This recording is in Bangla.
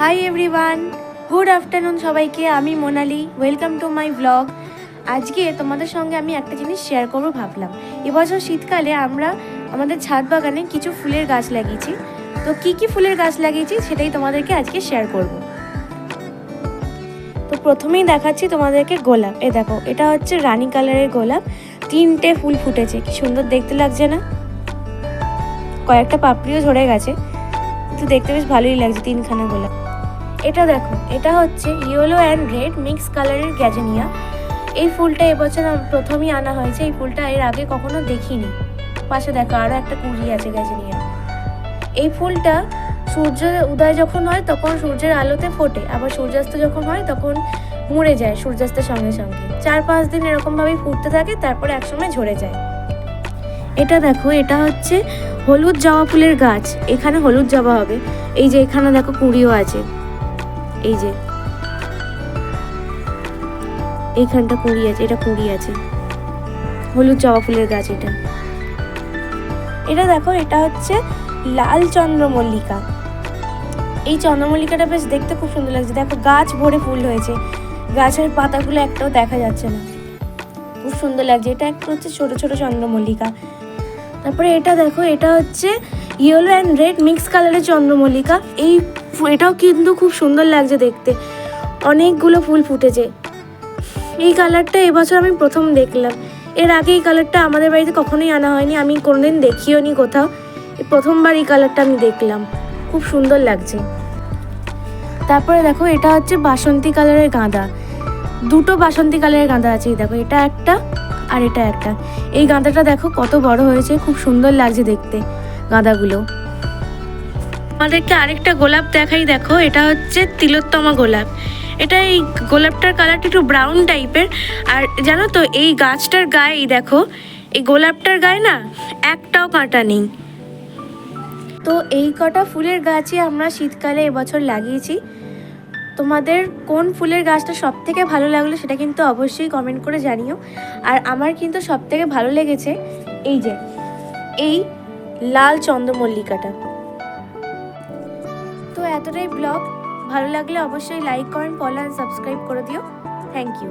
হাই এভরিওয়ান গুড আফটারনুন সবাইকে। আমি Monali. Welcome to my blog আজকে তোমাদের সঙ্গে আমি একটা জিনিস শেয়ার করব ভাবলাম। এবছর শীতকালে আমরা আমাদের ছাদ বাগানে কিছু ফুলের গাছ লাগিয়েছি। তো কি কি ফুলের গাছ লাগিয়েছি সেটাই তোমাদেরকে আজকে শেয়ার করব। তো প্রথমেই দেখাচ্ছি তোমাদেরকে গোলাপ। এ দেখো, এটা হচ্ছে রানী কালারের গোলাপ। তিনটে ফুল ফুটেছে। কি সুন্দর দেখতে লাগছে না? কয়েকটা পাপড়িও ঝরে গেছে। কিন্তু দেখতে বেশ ভালোই লাগছে তিনখানা গোলাপ। এটা দেখো, এটা হচ্ছে ইয়েলো অ্যান্ড রেড মিক্স কালারের গ্যাজেনিয়া এই ফুলটা এবছর প্রথমেই আনা হয়েছে, এই ফুলটা এর আগে কখনো দেখিনি। পাশে দেখো আরও একটা কুড়ি আছে গ্যাজেনিয়া এই ফুলটা সূর্য উদয় যখন হয় তখন সূর্যের আলোতে ফোটে, আবার সূর্যাস্ত যখন হয় তখন মরে যায় সূর্যাস্তের সঙ্গে সঙ্গে। চার পাঁচ দিন এরকমভাবেই ফুটতে থাকে, তারপরে একসময় ঝরে যায়। এটা দেখো, এটা হচ্ছে হলুদ জবা ফুলের গাছ, এখানে হলুদ জবা হবে। এই যে এখানে দেখো কুড়িও আছে। এই যে। এইখানটা কুড়ি আছে, এটা কুড়ি আছে। হলুদ জবা ফুলের গাছ এটা। এটা দেখো, এটা হচ্ছে লাল চন্দ্রমল্লিকা। এই চন্দ্রমল্লিকাটা বেশ দেখতে খুব সুন্দর লাগছে। দেখো, গাছ ভরে ফুল হয়েছে। গাছের পাতাগুলো একটাও দেখা যাচ্ছে না। খুব সুন্দর লাগছে। এটা একটা হচ্ছে ছোট ছোট চন্দ্রমল্লিকা। তারপরে এটা দেখো, এটা হচ্ছে ইয়েলো অ্যান্ড রেড মিক্স কালারের চন্দ্রমল্লিকা। এই এটাও কিন্তু খুব সুন্দর লাগছে দেখতে। অনেকগুলো ফুল ফুটেছে। এই কালারটা এবছর আমি প্রথম দেখলাম। এর আগে এই কালারটা আমাদের বাড়িতে কখনোই আনা হয়নি, আমি কোনোদিন দেখিও নি কোথাও। প্রথমবার এই কালারটা আমি দেখলাম। খুব সুন্দর লাগছে। তারপরে দেখো, এটা হচ্ছে বাসন্তী কালারের গাঁদা। দুটো বাসন্তী কালারের গাঁদা আছে দেখো, এটা একটা আর এটা একটা। এই গাঁদাটা দেখো কত বড় হয়েছে, খুব সুন্দর লাগছে দেখতে গাঁদাগুলো। আমাদেরকে আরেকটা গোলাপ দেখাই, দেখো, এটা হচ্ছে তিলোত্তমা গোলাপ। এটা এই গোলাপটার কালারটা একটু ব্রাউন টাইপের আর জানো তো, এই গাছটার গায়ে দেখো, এই গোলাপটার গায়ে না, একটাও কাঁটা নেই। তো এই কটা ফুলের গাছই আমরা শীতকালে এবছর লাগিয়েছি। তোমাদের কোন ফুলের গাছটা সব থেকে ভালো লাগল সেটা কিন্তু অবশ্যই কমেন্ট করে জানিও। আর আমার কিন্তু সব থেকে ভালো লেগেছে এই যে, এই লাল চন্দ্রমল্লিকাটা। এতটাই ব্লগ। ভালো লাগলে অবশ্যই লাইক করেন ফলো অ্যান্ড সাবস্ক্রাইব করে দিও। Thank you